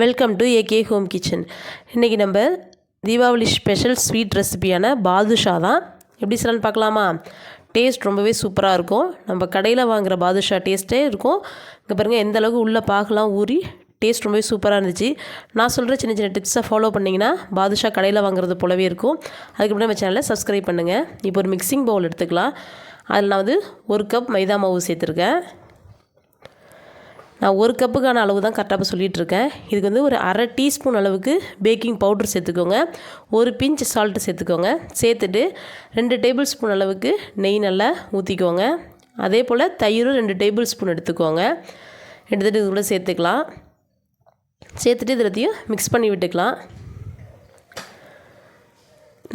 Welcome to AK home kitchen இன்றைக்கி நம்ம Deepavali special sweet ரெசிபியான பாதுஷா தான். எப்படி செய்யலான்னு பார்க்கலாமா? டேஸ்ட் ரொம்பவே சூப்பராக இருக்கும். நம்ம கடையில் வாங்குகிற பாதுஷா டேஸ்ட்டே இருக்கும். இங்கே பாருங்கள் எந்த அளவுக்கு உள்ளே பார்க்கலாம் ஊறி டேஸ்ட் ரொம்பவே சூப்பராக இருந்துச்சு. நான் சொல்கிற சின்ன சின்ன டிப்ஸை ஃபாலோ பண்ணிங்கன்னா பாதுஷா கடையில் வாங்குறது போலவே இருக்கும். அதுக்கப்புறம் நம்ம சேனலை சப்ஸ்கிரைப் பண்ணுங்கள் இப்போ ஒரு மிக்சிங் பவுல் எடுத்துக்கலாம். அதில் நான் வந்து ஒரு கப் மைதா மாவு சேர்த்துருக்கேன். நான் ஒரு கப்புக்கான அளவு தான் கரெக்டாக சொல்லிகிட்டு இருக்கேன் இதுக்கு வந்து ஒரு அரை டீஸ்பூன் அளவுக்கு பேக்கிங் பவுடர் சேர்த்துக்கோங்க. ஒரு பிஞ்ச் சால்ட்டு சேர்த்துக்கோங்க. சேர்த்துட்டு ரெண்டு டேபிள் ஸ்பூன் அளவுக்கு நெய் நல்லா ஊற்றிக்கோங்க அதே போல் தயிரும் ரெண்டு டேபிள் ஸ்பூன் எடுத்துக்கோங்க. எடுத்துகிட்டு இது கூட சேர்த்துக்கலாம். சேர்த்துட்டு இது எல்லாத்தையும் மிக்ஸ் பண்ணி விட்டுக்கலாம்.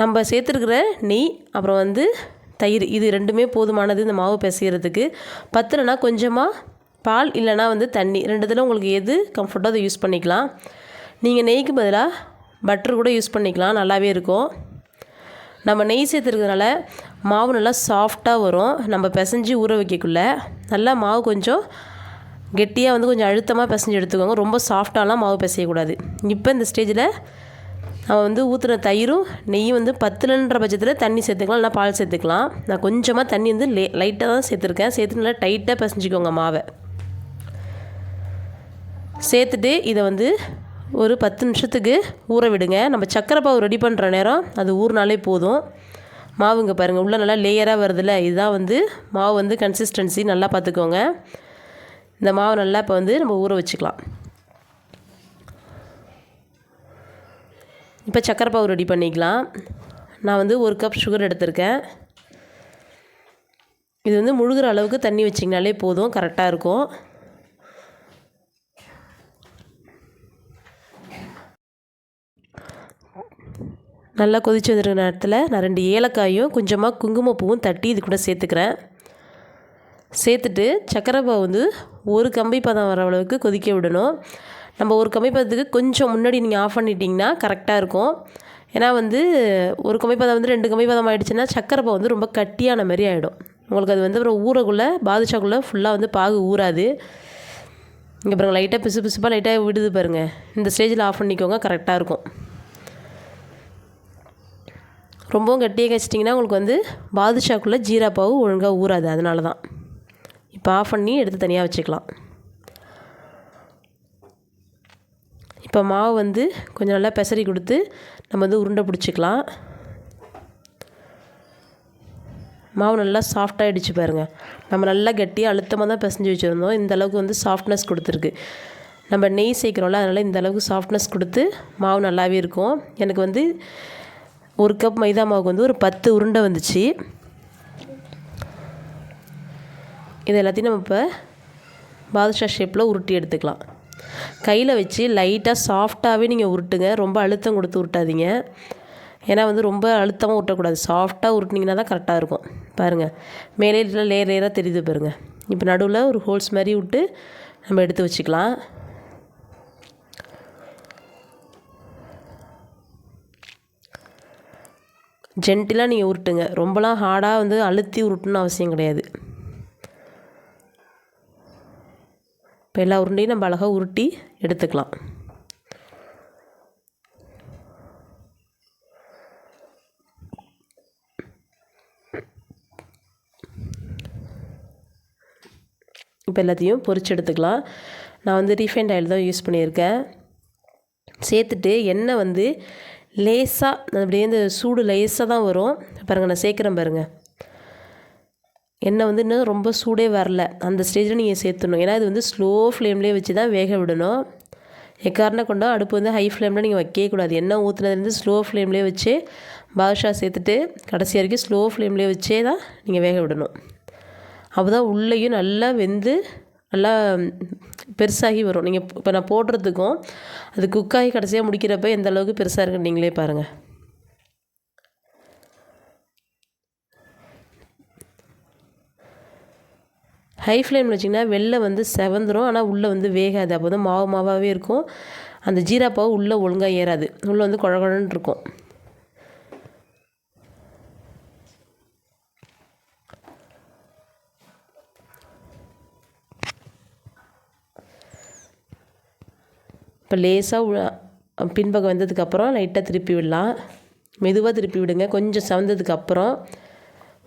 நம்ம சேர்த்துருக்கிற நெய் அப்புறம் வந்து தயிர் இது ரெண்டுமே போதுமானது இந்த மாவு பிசைகிறதுக்கு பத்துலனா கொஞ்சமாக பால் இல்லைனா வந்து தண்ணி. ரெண்டுத்தில் உங்களுக்கு எது கம்ஃபர்ட்டோ அதை யூஸ் பண்ணிக்கலாம். நீங்கள் நெய்க்கு பதிலாக பட்டர் கூட யூஸ் பண்ணிக்கலாம். நல்லாவே இருக்கும். நம்ம நெய் சேர்த்துருக்கிறதுனால மாவு நல்லா சாஃப்டாக வரும். நம்ம பிசைஞ்சு ஊற வைக்கக்குள்ள நல்லா மாவு கொஞ்சம் கெட்டியாக வந்து கொஞ்சம் அழுத்தமாக பிசைஞ்சு எடுத்துக்கோங்க. ரொம்ப சாஃப்டாலாம் மாவு பிசையக்கூடாது. இப்போ இந்த ஸ்டேஜில் நம்ம வந்து ஊற்றுன தயிரும் நெய்யும் வந்து பத்துலன்ற பட்சத்தில் தண்ணி சேர்த்துக்கலாம். இல்லைனா பால் சேர்த்துக்கலாம். நான் கொஞ்சமாக தண்ணி வந்து லே லைட்டாக தான் சேர்த்துருக்கேன். சேர்த்து நல்லா டைட்டாக பிசைஞ்சிக்கோங்க மாவை. சேர்த்துட்டு இதை வந்து ஒரு பத்து நிமிஷத்துக்கு ஊற விடுங்க. நம்ம சக்கரை பாவு ரெடி பண்ணுற நேரம் அது ஊறினாலே போதும். மாவுங்க பாருங்கள் உள்ளே நல்லா லேயராக வருதுல்ல இதுதான் வந்து மாவு வந்து கன்சிஸ்டன்சி நல்லா பார்த்துக்கோங்க. இந்த மாவு நல்லா இப்போ வந்து நம்ம ஊற வச்சுக்கலாம். இப்போ சக்கரை பாவு ரெடி பண்ணிக்கலாம். நான் வந்து ஒரு கப் சுகர் எடுத்திருக்கேன். இது வந்து முழுகிற அளவுக்கு தண்ணி வச்சிங்கனாலே போதும் கரெக்டாக இருக்கும். நல்லா கொதிச்சு வந்துருக்க நேரத்தில் நான் ரெண்டு ஏலக்காயும் கொஞ்சமாக குங்குமப்பூவும் தட்டி இது கூட சேர்த்துக்கிறேன். சேர்த்துட்டு சக்கரை பாவு வந்து ஒரு கம்பி பதம் வர அளவுக்கு கொதிக்க விடணும். நம்ம ஒரு கம்பி பதத்துக்கு கொஞ்சம் முன்னாடி நீங்கள் ஆஃப் பண்ணிட்டீங்கன்னா கரெக்டாக இருக்கும். ஏன்னா வந்து ஒரு கம்பி பதம் வந்து ரெண்டு கம்பி பதம் ஆகிடுச்சுன்னா சக்கரை பாவு வந்து ரொம்ப கட்டியான மாதிரி ஆகிடும் உங்களுக்கு அது வந்து அப்புறம் ஊறக்குள்ளே பாதுஷாக்குள்ளே ஃபுல்லாக வந்து பாகு ஊறாது. இங்கே பாருங்கள் லைட்டாக பிசு பிசுப்பாக லைட்டாக விடுது பாருங்கள் இந்த ஸ்டேஜில் ஆஃப் பண்ணிக்கோங்க கரெக்டாக இருக்கும். ரொம்பவும் கட்டியாக கச்சிட்டிங்கன்னா உங்களுக்கு வந்து பாதுஷாக்குள்ளே ஜீரா பாவு ஒழுங்காக ஊறாது. அதனால தான் இப்போ ஆஃப் பண்ணி எடுத்து தனியாக வச்சுக்கலாம். இப்போ மாவு வந்து கொஞ்சம் நல்லா பெசரி கொடுத்து நம்ம வந்து உருண்டை பிடிச்சிக்கலாம். மாவு நல்லா சாஃப்டாகிடுச்சு பாருங்கள் நம்ம நல்லா கட்டியாக அழுத்தமாக தான் பிசைஞ்சு வச்சுருந்தோம். இந்த அளவுக்கு வந்து சாஃப்ட்னஸ் கொடுத்துருக்கு. நம்ம நெய் சேர்க்குறோம்ல அதனால் இந்த அளவுக்கு சாஃப்ட்னஸ் கொடுத்து மாவு நல்லாவே இருக்கும். எனக்கு வந்து ஒரு கப் மைதா மாவுக்கு வந்து ஒரு பத்து உருண்டை வந்துச்சு. இது எல்லாத்தையும் நம்ம இப்போ பாதுஷா ஷேப்பில் உருட்டி எடுத்துக்கலாம். கையில் வச்சு லைட்டாக சாஃப்டாகவே நீங்கள் உருட்டுங்க. ரொம்ப அழுத்தம் கொடுத்து உருட்டாதீங்க. ஏன்னா வந்து ரொம்ப அழுத்தமாக உருட்டக்கூடாது. சாஃப்டாக உருட்டினீங்கன்னா தான் கரெக்டாக இருக்கும். பாருங்கள் மேலே லேயர் லேயராக தெரியுது பாருங்கள் இப்போ நடுவில் ஒரு ஹோல்ஸ் மாதிரி விட்டு நம்ம எடுத்து வச்சுக்கலாம். ஜென்டிலாக நீங்கள் உருட்டுங்க. ரொம்பலாம் ஹார்டாக வந்து அழுத்தி உருட்டுன்னு அவசியம் கிடையாது. இப்போ எல்லா உருண்டையும் நம்ம அழகாக உருட்டி எடுத்துக்கலாம். இப்போ எல்லாத்தையும் பொறிச்சு எடுத்துக்கலாம். நான் வந்து ரீஃபைண்ட் ஆயில் தான் யூஸ் பண்ணியிருக்கேன். சேர்த்துட்டு எண்ணெய் வந்து லேசாக அப்படியே இந்த சூடு லேசாக தான் வரும். பாருங்கள் நான் சேர்க்குறேன் பாருங்கள் எண்ணெய் வந்து இன்னும் ரொம்ப சூடே வரல. அந்த ஸ்டேஜில் நீங்கள் சேர்த்துடணும். ஏன்னா இது வந்து ஸ்லோ ஃப்ளேம்லேயே வச்சு தான் வேக விடணும். எக்காரணம் கொண்டா அடுப்பு வந்து ஹை ஃப்ளேமில் நீங்கள் வைக்கவே கூடாது. எண்ணெய் ஊற்றுனதுலேருந்து ஸ்லோ ஃப்ளேம்லேயே வச்சு பாதுஷா சேர்த்துட்டு கடைசி வரைக்கும் ஸ்லோ ஃப்ளேம்லேயே வச்சே தான் நீங்கள் வேக விடணும். அப்போ தான் உள்ளேயும் நல்லா வெந்து நல்லா பெருசாகி வரும். நீங்கள் இப்போ நான் போடுறதுக்கும் அது குக்காகி கடைசியாக முடிக்கிறப்ப எந்த அளவுக்கு பெருசாக இருக்குன்னு நீங்களே பாருங்கள் ஹை ஃப்ளேமில் வச்சிங்கன்னா வெளில வந்து செவந்துரும். ஆனால் உள்ளே வந்து வேகாது. அப்போ தான் மாவு மாவாகவே இருக்கும். அந்த ஜீரா பாவு உள்ளே ஒழுங்காக ஏறாது. உள்ளே வந்து குழகுழன்னு இருக்கும். இப்போ லேசாக பின்பக்கம் வந்ததுக்கப்புறம் லைட்டாக திருப்பி விடலாம். மெதுவாக திருப்பி விடுங்க. கொஞ்சம் சவந்ததுக்கப்புறம்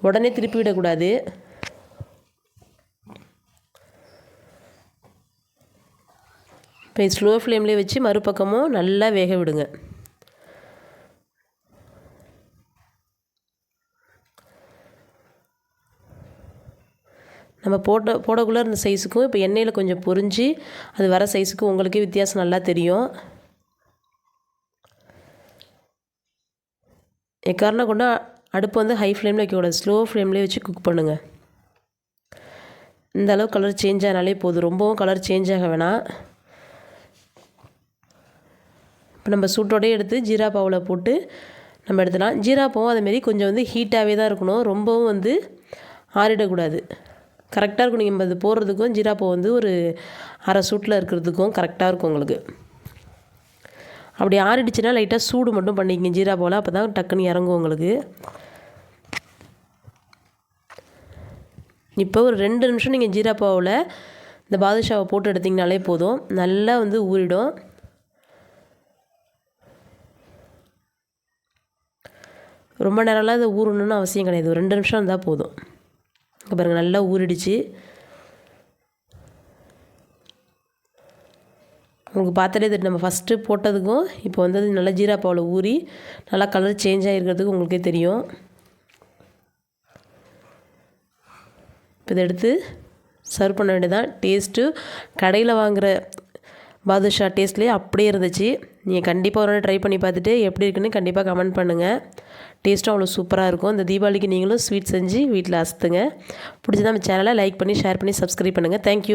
உடனே திருப்பி விடக்கூடாது. இப்போ ஸ்லோ ஃப்ளேம்லேயே வச்சு மறுபக்கமும் நல்லா வேக விடுங்க. நம்ம போட்ட போடக்குள்ளே இருந்த சைஸுக்கும் இப்போ எண்ணெயில் கொஞ்சம் பொரிஞ்சு அது வர சைஸுக்கும் உங்களுக்கே வித்தியாசம் நல்லா தெரியும். எக்காரணம் கொண்டு அடுப்பு வந்து ஹை ஃப்ளேமில் வைக்கக்கூடாது ஸ்லோ ஃப்ளேம்லேயே வச்சு குக் பண்ணுங்கள் இந்த அளவு கலர் சேஞ்ச் ஆனாலே போதும். ரொம்பவும் கலர் சேஞ்ச் ஆக வேணாம். இப்போ நம்ம சூட்டோடய எடுத்து ஜீரா பாவில் போட்டு நம்ம எடுத்துலாம் ஜீரா பாவும் அதேமாரி கொஞ்சம் வந்து ஹீட்டாகவே தான் இருக்கணும். ரொம்பவும் வந்து ஆறிடக்கூடாது. கரெக்டாக இருக்கும். நீங்கள் அது போடுறதுக்கும் ஜீராப்பூ வந்து ஒரு அரை சூட்டில் இருக்கிறதுக்கும் கரெக்டாக இருக்கும் உங்களுக்கு. அப்படி ஆறிடுச்சுன்னா லைட்டாக சூடு மட்டும் பண்ணிக்கங்க. ஜீரா பாவில் அப்போ தான் டக்குன்னு இறங்கும் உங்களுக்கு. இப்போ ஒரு ரெண்டு நிமிஷம் நீங்கள் ஜீரா பாவில் இந்த பாதுஷாவை போட்டு எடுத்திங்கனாலே போதும். நல்லா வந்து ஊறிடும். ரொம்ப நேரம்லாம் இதை ஊறணும்னு அவசியம் கிடையாது. ஒரு ரெண்டு நிமிஷம் இருந்தால் போதும். இங்கே பாருங்கள் நல்லா ஊறிடுச்சு. உங்களுக்கு பார்த்தாலே தெரியும் நம்ம ஃபஸ்ட்டு போட்டதுக்கும் இப்போ வந்து நல்லா ஜீரா பாவில் ஊறி நல்லா கலர் சேஞ்ச் ஆகிருக்கிறதுக்கு உங்களுக்கே தெரியும். இப்போ இதை எடுத்து சர்வ் பண்ண வேண்டியதான் டேஸ்ட்டு கடையில் வாங்குகிற பாதுஷா டேஸ்ட்லேயே அப்படியே இருந்துச்சு. நீங்கள் கண்டிப்பாக ஒரு நாள் ட்ரை பண்ணி பார்த்துட்டு எப்படி இருக்குன்னு கண்டிப்பாக கமெண்ட் பண்ணுங்கள் டேஸ்ட்டும் அவ்வளோ சூப்பராக இருக்கும். இந்த தீபாவளிக்கு நீங்களும் ஸ்வீட் செஞ்சு வீட்டில் அசத்துங்க. பிடிச்சதா நம்ம சேனலை லைக் பண்ணி ஷேர் பண்ணி சப்ஸ்கிரைப் பண்ணுங்கள் தேங்க்யூ